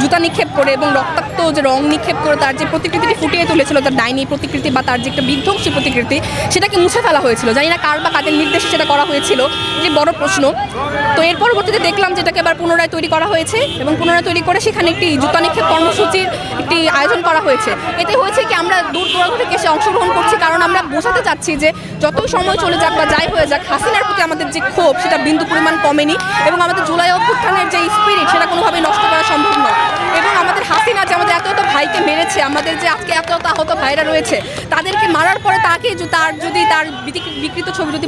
জুতা নিক্ষেপ করে এবং রক্তাক্ত যে রং নিক্ষেপ করে তার যে প্রতিকৃতিটি ফুটিয়ে তুলেছিল, তার ডাইনি প্রতিকৃতি বা তার যে একটা বিধ্বংসী প্রতিকৃতি, সেটাকে মুছে ফেলা হয়েছিল। জানি না কার বা কাদের নির্দেশে সেটা করা হয়েছিল যে বড় প্রশ্ন। তো এর পরবর্তীতে দেখলাম যেটাকে আবার পুনরায় তৈরি করা হয়েছে এবং পুনরায় তৈরি করে সেখানে একটি জুতা নিক্ষেপ কর্মসূচির একটি আয়োজন করা হয়েছে। এতে হয়েছে কি, আমরা দূর দূরান্ত থেকে এসে অংশগ্রহণ করছি, কারণ আমরা বোঝাতে চাচ্ছি যে যতই সময় চলে যাক বা যাই হয়ে যাক, হাসিনার প্রতি আমাদের যে ক্ষোভ, সেটা বিন্দু পরিমাণ কমেনি এবং আমাদের জুলাই অভ্যুত্থানের যে স্পিরিট সেটা কোনোভাবেই নষ্ট করা সম্ভব নয় এবং আমাদের হাসিনা যে আমাদের এত এত ভাইকে মেরেছে, আমাদের যে আজকে এত আহত ভাইরা রয়েছে, তাদেরকে মারার পরে তাকে তার যদি তার বিকৃত ছবি যদি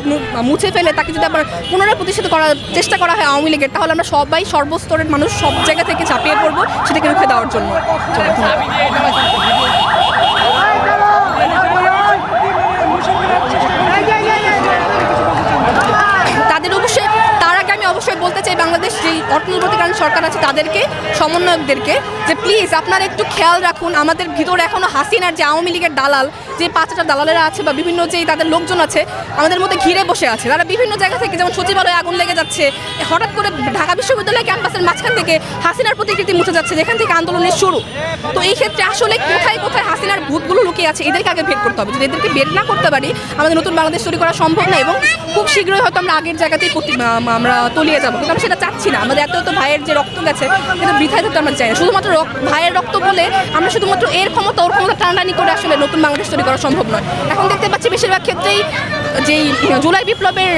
মুছে ফেলে, তাকে যদি আবার পুনরায় প্রতিষ্ঠিত করার চেষ্টা করা হয় আওয়ামী লীগের, তাহলে আমরা সবাই সর্বস্তরের মানুষ সব জায়গা থেকে ঝাঁপিয়ে পড়ব, সেটাকে রুখে দেওয়ার জন্য। তাদের আগে আমি অবশ্যই বলতে চাই, বাংলাদেশ যেই অর্থনীতিকালীন সরকার আছে, তাদেরকে, সমন্বয়কদেরকে, যে প্লিজ আপনারা একটু খেয়াল রাখুন, আমাদের ভিতরে এখনও হাসিনার যে আওয়ামী লীগের দালাল, যে পাঁচটা দালালেরা আছে বা বিভিন্ন যেই তাদের লোকজন আছে, আমাদের মধ্যে ঘিরে বসে আছে। তারা বিভিন্ন জায়গা থেকে যেমন সচিবালয়ে আগুন লেগে যাচ্ছে, হঠাৎ করে ঢাকা বিশ্ববিদ্যালয় ক্যাম্পাসের মাঝখান থেকে হাসিনার প্রতিকৃতি মুছে যাচ্ছে, যেখান থেকে আন্দোলনের শুরু। তো এই ক্ষেত্রে আসলে কোথায় কোথায় হাসিনার ভূতগুলো লুকিয়ে আছে, এদেরকে আগে ভেদ করতে হবে। যদি এদেরকে বের না করতে পারি, আমাদের নতুন বাংলাদেশ তৈরি করা সম্ভব না এবং খুব শীঘ্রই হয়তো আমরা আগের জায়গাতেই প্রতি- আমরা তলিয়ে যাব। কিন্তু আমরা সেটা চাচ্ছি না। আমাদের এত এত ভাইয়ের যে রক্ত গেছে, কিন্তু বৃথায় আমরা চাই না। শুধুমাত্র রক- ভাইয়ের রক্ত বলে আমরা শুধুমাত্র এর ক্ষমতা, ওর ক্ষমতা টানাটানি করে আসলে নতুন বাংলাদেশ তৈরি করা সম্ভব নয়। এখন দেখতে পাচ্ছি বেশিরভাগ ক্ষেত্রেই যেই জুলাই বিপ্লবের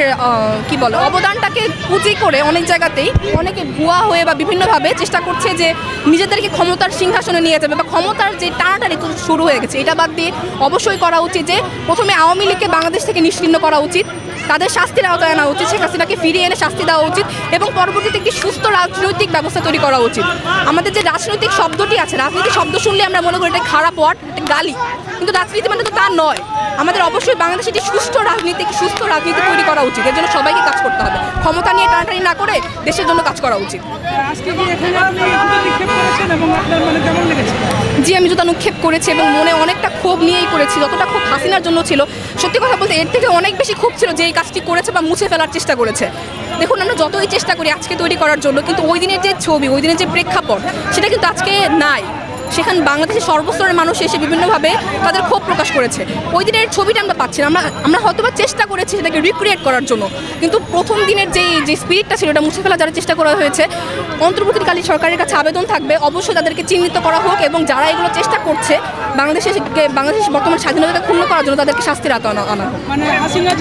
কি বলে, অবদানটাকে পুঁজি করে অনেক জায়গাতেই অনেকে ভুয়া হয়ে বা বিভিন্নভাবে চেষ্টা করছে যে নিজেদেরকে ক্ষমতার সিংহাসনে নিয়ে যাবে বা ক্ষমতার যে টানাটানি শুরু হয়ে গেছে। এটা বাদ দিয়ে অবশ্যই করা উচিত যে প্রথমে আওয়ামী লীগকে বাংলাদেশ থেকে নিশ্চিন্ন করা উচিত। তাদের শাস্তির আওতায় আনা উচিত। শেখ হাসিনাকে ফিরিয়ে এনে শাস্তি দেওয়া উচিত এবং পরবর্তীতে একটি সুস্থ রাজনৈতিক ব্যবস্থা তৈরি করা উচিত। আমাদের যে রাজনৈতিক শব্দটি আছে, রাজনৈতিক শব্দ শুনলে আমরা মনে করি এটা খারাপ ওয়ার্ড একটা গালি। কিন্তু রাজনীতি মানে তো তা নয়। আমাদের অবশ্যই বাংলাদেশে একটি সুস্থ রাজনীতি সুস্থ রাজনীতি তৈরি করা উচিত। এর জন্য সবাইকে কাজ করতে হবে। ক্ষমতা নিয়ে টানাটানি না করে দেশের জন্য কাজ করা উচিত। আজকে এখানে আপনি করেছেন এবং আপনার মানে কেমন লেগেছে? জি আমি জুতা নিক্ষেপ করেছি এবং মনে অনেকটা ক্ষোভ নিয়েই করেছি, যতটা ক্ষোভ হাসিনার জন্য ছিল, সত্যি কথা বলতে এর থেকে অনেক বেশি ক্ষোভ ছিল যে এই কাজটি করেছে বা মুছে ফেলার চেষ্টা করেছে। দেখুন, আমরা যতই চেষ্টা করি আজকে তৈরি করার জন্য, কিন্তু ওই দিনের যে ছবি, ওই দিনের যে প্রেক্ষাপট, সেটা কিন্তু আজকে নাই। সেখানে বাংলাদেশের সর্বস্তরের মানুষ এসে বিভিন্নভাবে তাদের ক্ষোভ প্রকাশ করেছে। ওই দিনের ছবিটা আমরা পাচ্ছি না। আমরা আমরা হয়তোবা চেষ্টা করেছি সেটাকে রিক্রিয়েট করার জন্য। কিন্তু প্রথম দিনের যে যে স্পিরিটটা ছিল ওটা মুছে ফেলা যারা চেষ্টা করা হয়েছে, অন্তর্বর্তীকালীন সরকারের কাছে আবেদন থাকবে। অবশ্যই তাদেরকে চিহ্নিত করা হোক এবং যারা এগুলো চেষ্টা করছে বাংলাদেশে বাংলাদেশ বর্তমান স্বাধীনতাকে ক্ষুণ্ণ করার জন্য তাদেরকে শাস্তির আওতায় আনা হোক। মানে হাসিনার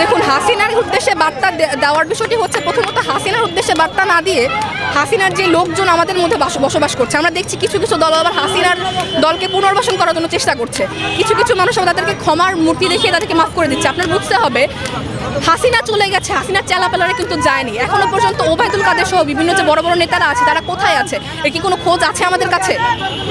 দেখুন হাসিনার উদ্দেশ্যে বার্তা দেওয়ার বিষয়টি হচ্ছে প্রথমত হাসিনার উদ্দেশ্যে বার্তা না দিয়ে হাসিনার যে লোকজন আমাদের মধ্যে বাস- বসবাস করছে, আমরা দেখছি কিছু কিছু দল আবার হাসিনার দলকে পুনর্বাসন করার জন্য চেষ্টা করছে। কিছু কিছু মানুষ তাদেরকে ক্ষমার মূর্তি দেখিয়ে তাদেরকে মাফ করে দিচ্ছে। আপনার বুঝতে হবে, হাসিনা চলে গেছে, হাসিনার চেলাপেলারে কিন্তু যায়নি। এখনও পর্যন্ত ওবায়দুল কাদের সহ বিভিন্ন যে বড় বড় নেতারা আছে, তারা কোথায় আছে? এর কি কোনো খোঁজ আছে আমাদের কাছে?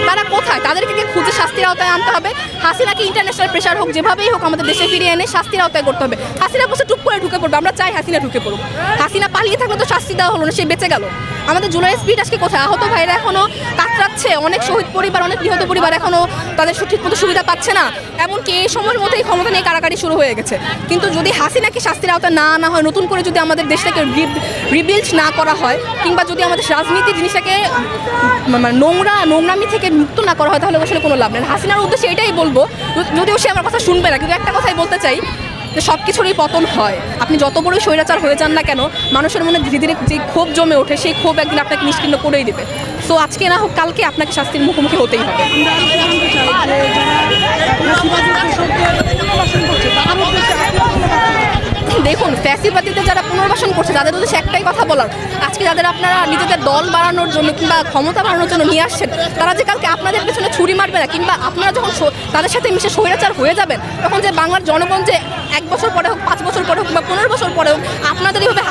তারা কোথায়? তাদেরকে খুঁজে শাস্তির আওতায় আনতে হবে। হাসিনাকে ইন্টারন্যাশনাল প্রেশার হোক, যেভাবেই হোক আমাদের দেশে ফিরিয়ে এনে শাস্তির আওতায় করতে হবে। হাসিনা বসে টুক করে ঢুকে পড়বে, আমরা চাই হাসিনা ঢুকে পড়ুক। হাসিনা পালিয়ে থাকলে তো শাস্তি দেওয়া হলো না, সে বেঁচে গেল। আমাদের জুলাই স্পিড আজকে কোথায়? আহত ভাইরা এখনও কাতরাচ্ছে। অনেক শহীদ পরিবার, অনেক নিহত পরিবার এখনও তাদের সঠিক মতো সুবিধা পাচ্ছে না। এমনকি এই সময়ের মধ্যেই ক্ষমতা নিয়ে কারাকারি শুরু হয়ে গেছে। কিন্তু যদি হাসিনাকে শাস্তির আওতা না আনা হয়, নতুন করে যদি আমাদের দেশটাকে রিবিল্ড না করা হয়, কিংবা যদি আমাদের রাজনীতি জিনিসটাকে মানে নোংরা, নোংরামি থেকে মুক্ত না করা হয়, তাহলে আসলে কোনো লাভ নেই। হাসিনার উদ্দেশ্যে এটাই বলব, যদিও সে আমার কথা শুনবে না, কিন্তু একটা কথাই বলতে চাই যে সব কিছুরই পতন হয়। আপনি যত বড়ই স্বৈরাচার হয়ে যান না কেন, মানুষের মনে ধীরে ধীরে যে ক্ষোভ জমে ওঠে, সেই ক্ষোভ একদিন আপনাকে নিষ্কিন্ন করেই দেবে। তো আজকে না হোক, কালকে আপনাকে শাস্তির মুখোমুখি হতেই হবে আমরা আরও জানতে চাই যে যারা ফাঁসিবাদী কৃষকদের পুনর্বাসন করছে তাদের উদ্দেশ্যে আপনি কি বলতে চান? দেখুন, ফ্যাসিবাদীতে যারা পুনর্বাসন করছে, তাদের উদ্দেশ্যে একটাই কথা বলার। আজকে যাদের আপনারা নিজেদের দল বাড়ানোর জন্য কিংবা ক্ষমতা বাড়ানোর জন্য নিয়ে আসছেন, তারা যে কালকে আপনাদের পেছনে ছুরি মারবে না, কিংবা আপনারা যখন তাদের সাথে মিশে স্বৈরাচার হয়ে যাবেন, তখন যে বাংলার জনগণ যে এক বছর পরে হোক, পাঁচ বছর পরে হোক বা পনেরো বছর পরে হোক, আপনাদের এইভাবে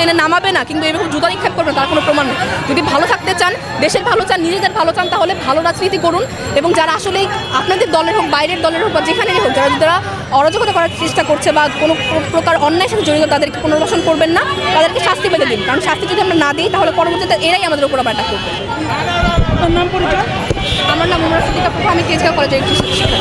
টেনে নামাবে না কিংবা এরকম জুতা নিক্ষেপ করবে না, তার কোনো প্রমাণ নেই। যদি ভালো থাকতে চান দেশের ভালো চান নিজেদের ভালো চান তাহলে ভালো রাজনীতি করুন এবং যারা আসলেই আপনাদের দলের হোক বাইরের দলের হোক বা যেখানেই হোক যারা যারা অরাজকতা করার চেষ্টা করছে বা কোনো প্রকার অন্যায়ের সাথে জড়িত তাদেরকে পুনর্বাসন করবেন না তাদেরকে শাস্তি পেতে দিন। কারণ শাস্তি যদি আমরা না দিই তাহলে পরবর্তীতে এরাই আমাদের উপর আবার করবে। আমার নাম সিদ্দিকা প্রভু, আমি তেজগাঁও কলেজের একটি শিক্ষার্থী